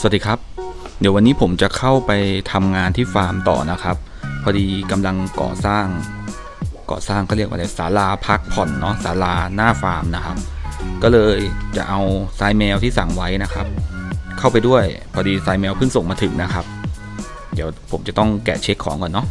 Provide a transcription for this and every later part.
สวัสดีครับ เดี๋ยววันนี้ผมจะเข้าไปทำงานที่ฟาร์มต่อนะครับ พอดีกำลังก่อสร้างก่อสร้างก็เรียกว่าอะไรศาลาพักผ่อนเนาะศาลาหน้าฟาร์มนะครับ ก็เลยจะเอาทรายแมวที่สั่งไว้นะครับ เข้าไปด้วยพอดีทรายแมวเพิ่งส่งมาถึงนะครับ เดี๋ยวผมจะต้องแกะเช็คของก่อนเนาะ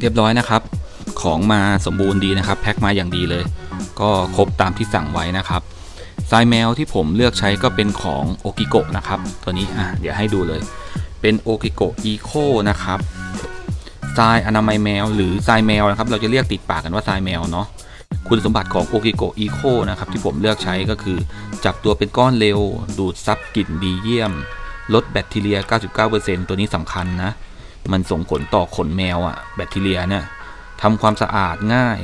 เรียบร้อยนะครับ ของมาสมบูรณ์ดีนะครับ แพ็คมาอย่างดีเลย ก็ครบตามที่สั่งไว้นะครับทรายแมวที่ผมเลือกใช้ก็เป็นของโอกิโกะนะครับ ตัวนี้อะเดี๋ยวให้ดูเลย เป็นโอกิโกะอีโคนะครับทรายอนามัยแมวหรือทรายแมวนะครับ เราจะเรียกติดปากกันว่าทรายแมวเนาะ คุณสมบัติของโอกิโกอีโคนะครับที่ผมเลือกใช้ก็คือ จับตัวเป็นก้อนเร็ว ดูดซับกลิ่นดีเยี่ยม ลดแบคทีเรีย 99%ตัวนี้สำคัญนะ มันส่งผลต่อขนแมวอะแบคทีเรียเนี่ยทำความสะอาดง่าย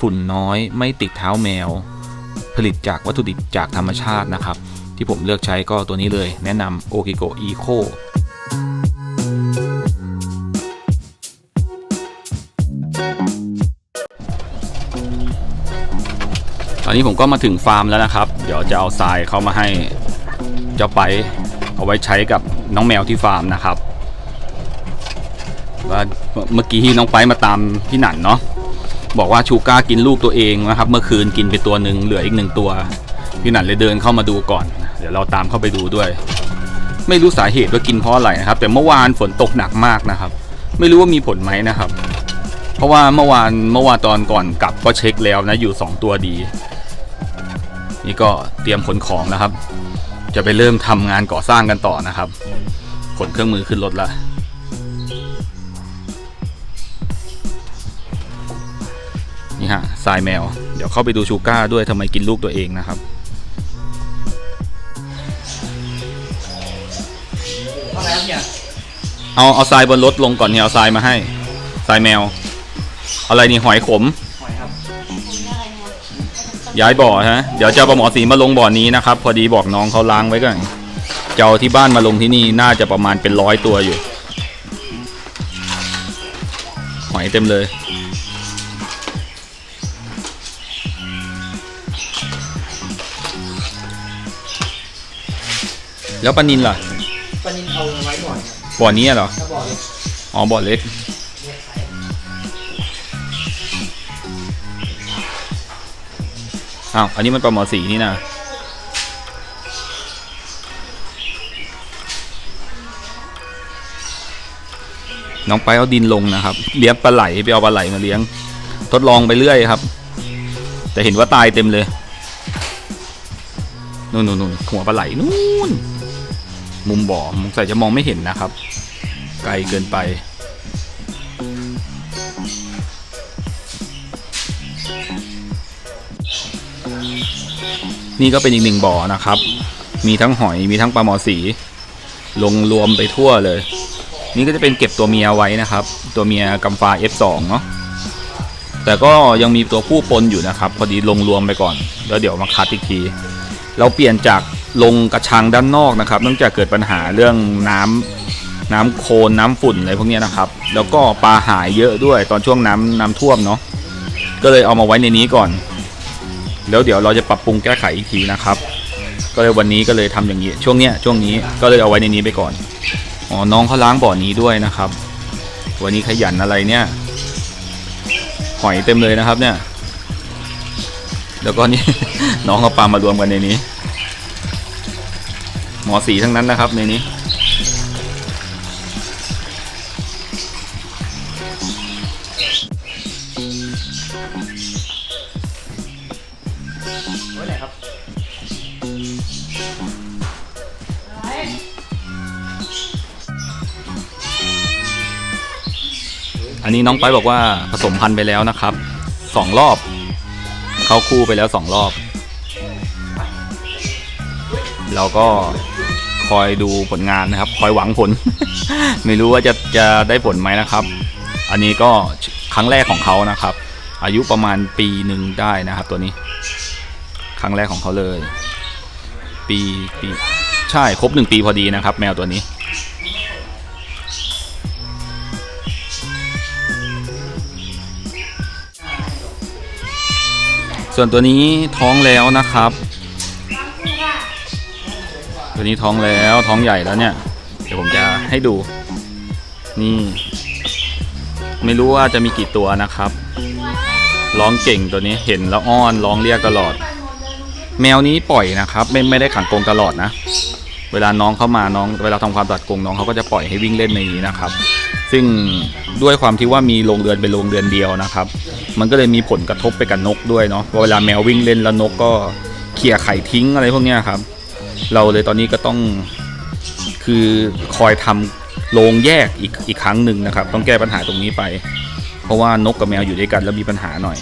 ฝุ่นน้อยไม่ติดเท้าแมว ผลิตจากวัตถุดิบจากธรรมชาตินะครับ ที่ผมเลือกใช้ก็ตัวนี้เลย แนะนำโอกิโกอีโค อนนี้ผมก็มาถึงฟาร์มแล้วนะครับ เดี๋ยวจะเอาทรายเข้ามาให้เจ้าไปเอาไว้ใช้กับน้องแมวที่ฟาร์มนะครับว่าเมื่อกี้น้องไปมาตามพี่หนันเนาะบอกว่าชูก้ากินลูกตัวเองนะครับ เมื่อคืนกินไปตัวหนึ่งเหลืออีกหนึ่งตัว พี่หนันเลยเดินเข้ามาดูก่อน เดี๋ยวเราตามเข้าไปดูด้วย ไม่รู้สาเหตุว่ากินเพราะอะไรนะครับ แต่เมื่อวานฝนตกหนักมากนะครับ ไม่รู้ว่ามีผลไหมนะครับ เพราะว่าเมื่อวานเมื่อวานตอนก่อนกลับก็เช็คแล้วนะอยู่สองตัวดี นี่ก็เตรียมขนของนะครับ จะไปเริ่มทำงานก่อสร้างกันต่อนะครับ ขนเครื่องมือขึ้นรถละนี่ฮะทรายแมว เดี๋ยวเข้าไปดูชูก้าด้วยทำไมกินลูกตัวเองนะครับเอาเอาทรายบนรถลงก่อนเนี่ยเอาทรายมาให้ทรายแมว อะไรนี่หอยขม ย้ายบ่อฮะ เดี๋ยวจะเอาปลาหมอสีมาลงบ่อนี้นะครับ พอดีบอกน้องเขาล้างไว้ก่อนจะเอาที่บ้านมาลงที่นี่น่าจะประมาณเป็นร้อยตัวอยู่ หอยเต็มเลย แล้วปลานินล่ะปลานินเอาไว้ก่อนครับบ่อนี้เหรอถ้าบอกเลยอ๋อบ่อเล็ก อ้าวอันนี้มันปลาหมอสีนี่นะน้องไปเอาดินลงนะครับ เลี้ยงปลาไหลไปเอาปลาไหลมาเลี้ยง ทดลองไปเรื่อยครับ แต่เห็นว่าตายเต็มเลยนู่นนู่นหัวปลาไหลนู่นมุมบ่อมุมใส่จะมองไม่เห็นนะครับ ไกลเกินไป นี่ก็เป็นอีกหนึ่งบ่อนะครับ มีทั้งหอยมีทั้งปลาหมอสี ลงรวมไปทั่วเลย นี่ก็จะเป็นเก็บตัวเมียไว้นะครับ ตัวเมียกัมฟา F2 เนาะแต่ก็ยังมีตัวผู้ปนอยู่นะครับ พอดีลงรวมไปก่อน แล้วเดี๋ยวมาคัดอีกที เราเปลี่ยนจากลงกระชังด้านนอกนะครับ เนื่องจากเกิดปัญหาเรื่องน้ำน้ำโคลนน้ำฝุ่นอะไรพวกนี้นะครับ แล้วก็ปลาหายเยอะด้วยตอนช่วงน้ำน้ำท่วมเนาะก็เลยเอามาไว้ในนี้ก่อน แล้วเดี๋ยวเราจะปรับปรุงแก้ไขอีกทีนะครับ ก็เลยวันนี้ก็เลยทำอย่างนี้ ช่วงเนี้ยช่วงนี้ก็เลยเอาไว้ในนี้ไปก่อนอ๋อน้องเขาล้างบ่อนี้ด้วยนะครับ วันนี้ขยันอะไรเนี่ยหอยเต็มเลยนะครับ เนี่ยแล้วก็นี่น้องเอาปลามารวมกันในนี้ หมอสีทั้งนั้นนะครับในนี้ นนี้น้องไปบอกว่าผสมพันธุ์ไปแล้วนะครับสองรอบ เข้าคู่ไปแล้วสองรอบ เราก็คอยดูผลงานนะครับ คอยหวังผล ไม่รู้ว่าจะจะได้ผลไหมนะครับ อันนี้ก็ครั้งแรกของเขานะครับ อายุประมาณปีหนึ่งได้นะครับ ตัวนี้ ครั้งแรกของเขาเลย ปีปีใช่ครบหนึ่งปีพอดีนะครับ แมวตัวนี้ ส่วนตัวนี้ท้องแล้วนะครับ ตัวนี้ท้องแล้วท้องใหญ่แล้วเนี่ย เดี๋ยวผมจะให้ดู นี่ ไม่รู้ว่าจะมีกี่ตัวนะครับ ร้องเก่งตัวนี้เห็นแล้วอ้อนร้องเรียกตลอด แมวนี้ปล่อยนะครับ ไม่ไม่ได้ขังกรงตลอดนะ เวลาน้องเข้ามาน้อง เวลาทำความสะอาดกรงน้องเขาก็จะปล่อยให้วิ่งเล่นในนี้นะครับ ซึ่งด้วยความที่ว่ามีโรงเรือนเป็นโรงเรือนเดียวนะครับ มันก็เลยมีผลกระทบไปกับนกด้วยเนาะเพราะเวลาแมววิ่งเล่นแล้วนกก็เขี่ยไข่ทิ้งอะไรพวกนี้ครับ เราเลยตอนนี้ก็ต้องคือคอยทำโรงแยกอีกอีกครั้งหนึ่งนะครับ ต้องแก้ปัญหาตรงนี้ไป เพราะว่านกกับแมวอยู่ด้วยกันแล้วมีปัญหาหน่อย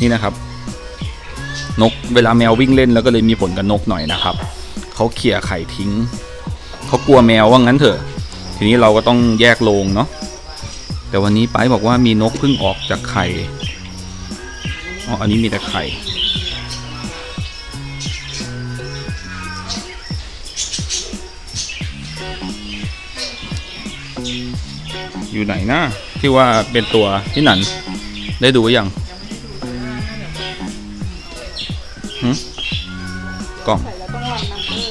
นี่นะครับ นกเวลาแมววิ่งเล่นแล้วก็เลยมีผลกับนกหน่อยนะครับเขาเขี่ยไข่ทิ้งเขากลัวแมวว่างั้นเถอะ ทีนี้เราก็ต้องแยกโรงเนาะแต่วันนี้ไปบอกว่ามีนกเพิ่งออกจากไข่อ๋ออันนี้มีแต่ไข่อยู่ไหนนะที่ว่าเป็นตัวที่หนันได้ดูหรือยังหึกล่องใส่แล้วต้องรัน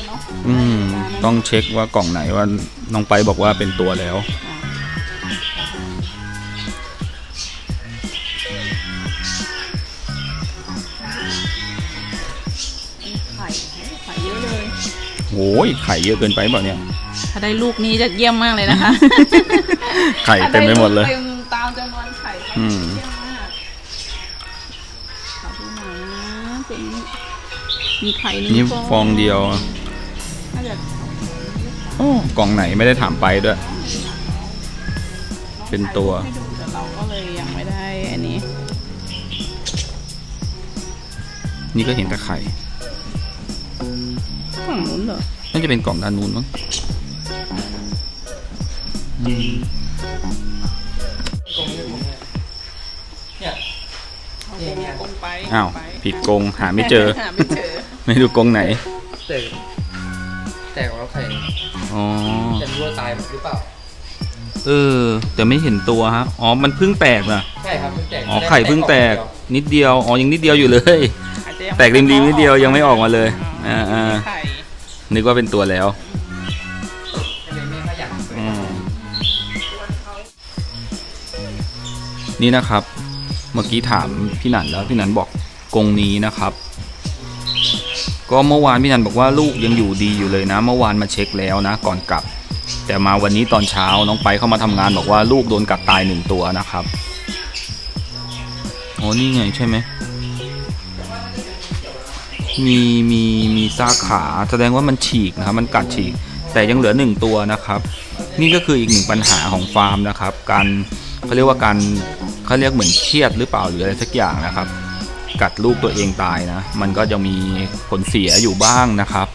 นัม เบอร์เนาะอืมต้องเช็คว่ากล่องไหนว่าน้องไปบอกว่าเป็นตัวแล้ว ไข่ไข่เยอะเลย โอ้ยไข่เยอะเกินไปเปล่าเนี่ย ถ้าได้ลูกนี้จะเยี่ยมมากเลยนะคะ ไข่เต็มไปหมดเลย ถ้าไลูกเต็มตามจำนวนไข่อืมเยี่ยมมากขอดูหน่อยนะเป็นมีไข่หนึ่งนี่ฟองเดียว น่าจะโอ้ กล่องไหนไม่ได้ถามไปด้วย เป็นตัว ให้ดูแต่เราก็เลยยังไม่ได้อันนี้ นี่ก็เห็นแต่ไข่ฝั่งนู้นเหรอ น่าจะเป็นกล่องด้านนู้นมั้งอืมกรงนี้ผมเนี่ยเนี่ยเอาเนี่ยเนี่ยกงไปอ้าวไปผิดกรงหาไม่เจอ หาไม่เจอ ไม่รู้กรงไหน แต่แต่ของเราไข่ อ๋อ จะรู้ว่าตายหรือเปล่า เออ แต่ไม่เห็นตัวฮะ อ๋อ มันเพิ่งแตกนะใช่ครับเพิ่งแตกอ๋อ ไข่เพิ่งแตกนิดเดียว อ๋อ ยังนิดเดียวอยู่เลย อาจจะยังแตกริมๆนิดเดียวยังไม่ออกมาเลย อ่าอ่าไข่นึกว่าเป็นตัวแล้วเลยไม่ขยันอืมนี่นะครับ เมื่อกี้ถามพี่หนันแล้วพี่หนันบอกกรงนี้นะครับ ก็เมื่อวานพี่นันบอกว่าลูกยังอยู่ดีอยู่เลยนะ เมื่อวานมาเช็คแล้วนะ ก่อนกลับ แต่มาวันนี้ตอนเช้าน้องไปเข้ามาทำงานบอกว่าลูกโดนกัดตายหนึ่งตัวนะครับอ๋อนี่ไงใช่ไหมมีมีมีซากขาแสดงว่ามันฉีกนะครับ มันกัดฉีก แต่ยังเหลือหนึ่งตัวนะครับ นี่ก็คืออีกหนึ่งปัญหาของฟาร์มนะครับ การเขาเรียกว่าการเขาเรียกเหมือนเครียดหรือเปล่าหรืออะไรสักอย่างนะครับ กัดลูกตัวเองตายนะ มันก็จะมีผลเสียอยู่บ้างนะครับ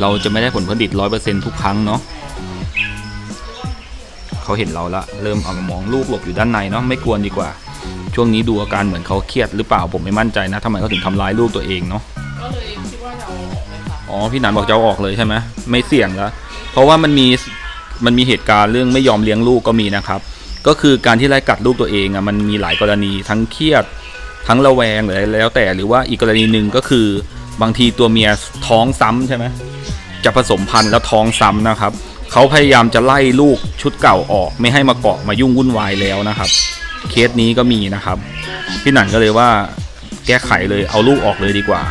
เราจะไม่ได้ผลผลิตร้อยเปอร์เซ็นทุกครั้งเนาะเขาเห็นเราละเริ่มเอามามองลูกหลบอยู่ด้านในเนาะไม่กวนดีกว่า ช่วงนี้ดูอาการเหมือนเขาเครียดหรือเปล่าผมไม่มั่นใจนะทำไมเขาถึงทำร้ายลูกตัวเองเนาะก็เลยคิดว่าจะเอาออกเลยค่ะอ๋อพี่หนันบอกจะเอาออกเลยใช่ไหมไม่เสี่ยงแล้วเพราะว่ามันมีมันมีเหตุการณ์เรื่องไม่ยอมเลี้ยงลูกก็มีนะครับ ก็คือการที่ไล่กัดลูกตัวเองอะมันมีหลายกรณีทั้งเครียด ทั้งระแวงหรืออะไรแล้วแต่หรือว่าอีกกรณีหนึ่งก็คือบางทีตัวเมียท้องซ้ำใช่ไหมจะผสมพันธุ์แล้วท้องซ้ำนะครับเขาพยายามจะไล่ลูกชุดเก่าออก ไม่ให้มาเกาะมายุ่งวุ่นวายแล้วนะครับ เคสนี้ก็มีนะครับ พี่หนันก็เลยว่าแก้ไขเลยเอาลูกออกเลยดีกว่า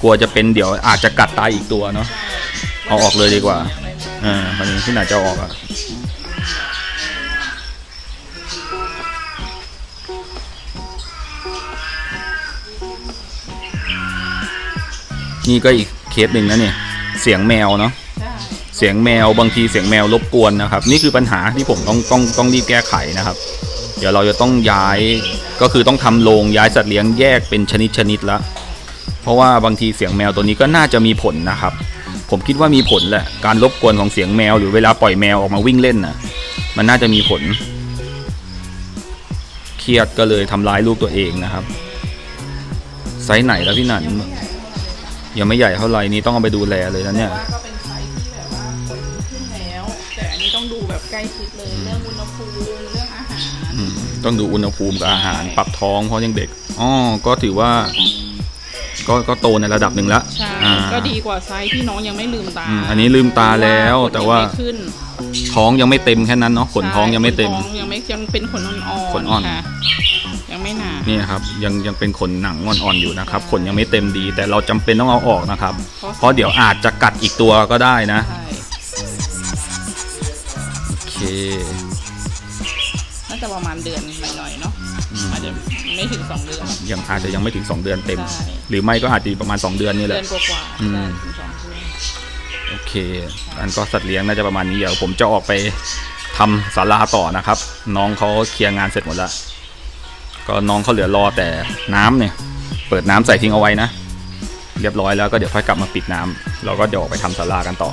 กลัวจะเป็นเดี๋ยวอาจจะกัดตายอีกตัวเนาะเอาออกเลยดีกว่าอ่าวันนี้ที่หนันจะออกอะ นี่ก็อีกเคสหนึ่งนะเนี่ยเสียงแมวเนาะเสียงแมวบางทีเสียงแมวรบกวนนะครับ นี่คือปัญหาที่ผมต้องต้องต้องรีบแก้ไขนะครับ เดี๋ยวเราจะต้องย้ายก็คือต้องทำโรงย้ายสัตว์เลี้ยงแยกเป็นชนิดชนิดละเพราะว่าบางทีเสียงแมวตัวนี้ก็น่าจะมีผลนะครับ ผมคิดว่ามีผลแหละการรบกวนของเสียงแมวหรือเวลาปล่อยแมวออกมาวิ่งเล่นน่ะมันน่าจะมีผล เครียดก็เลยทำร้ายลูกตัวเองนะครับไซส์ไหนแล้วพี่หนัน ยังไม่ใหญ่เท่าไหร่นี่ต้องเอาไปดูแลเลยนะเนี่ยว่าก็เป็นไซส์ที่แบบว่าคนขึ้นแล้ว แต่อันนี้ต้องดูแบบใกล้ชิดเลยเรื่องอุณหภูมิเรื่องอาหารอืมต้องดูอุณหภูมิกับอาหารปรับท้องเพราะยังเด็กอ๋อก็ถือว่า ก็ก็โตในระดับหนึ่งแล้วใช่อ่าก็ดีกว่าไซส์ที่น้องยังไม่ลืมตาอืมอันนี้ลืมตาแล้วแต่ว่าขนยังไม่ขึ้นท้องยังไม่เต็มแค่นั้นเนาะขนท้องยังไม่เต็มขนท้องยังไม่ยังเป็นขนอ่อนๆขนอ่อน ค่ะยังไม่ห นานี่ครับยังยังเป็นขนหนังอ่อนๆอยู่นะครับ ขนยังไม่เต็มดี แต่เราจำเป็นต้องเอาออกนะครับ เพราะเดี๋ยวอาจจะกัดอีกตัวก็ได้นะใช่โอเคน่าจะประมาณเดือนหน่อยๆเนาะอืมอาจจะไม่ถึงสองเดือนยังอาจจะยังไม่ถึง2เดือนเต็มใช่หรือไม่ก็อาจจะประมาณ2เดือนนี่แหเดือละนกว่าๆอืมได้ถึงสองเดือนโอเคอันก็สัตว์เลี้ยงน่าจะประมาณนี้เดี๋ยวผมจะออกไปทำศาลาต่อนะครับ น้องเขาเคลียร์งานเสร็จหมดแล้ว ก็น้องเขาเหลือรอแต่น้ำเนี่ย เปิดน้ำใส่ทิ้งเอาไว้นะ เรียบร้อยแล้วก็เดี๋ยวค่อยกลับมาปิดน้ำเราก็เดี๋ยวออกไปทำสารากันต่อ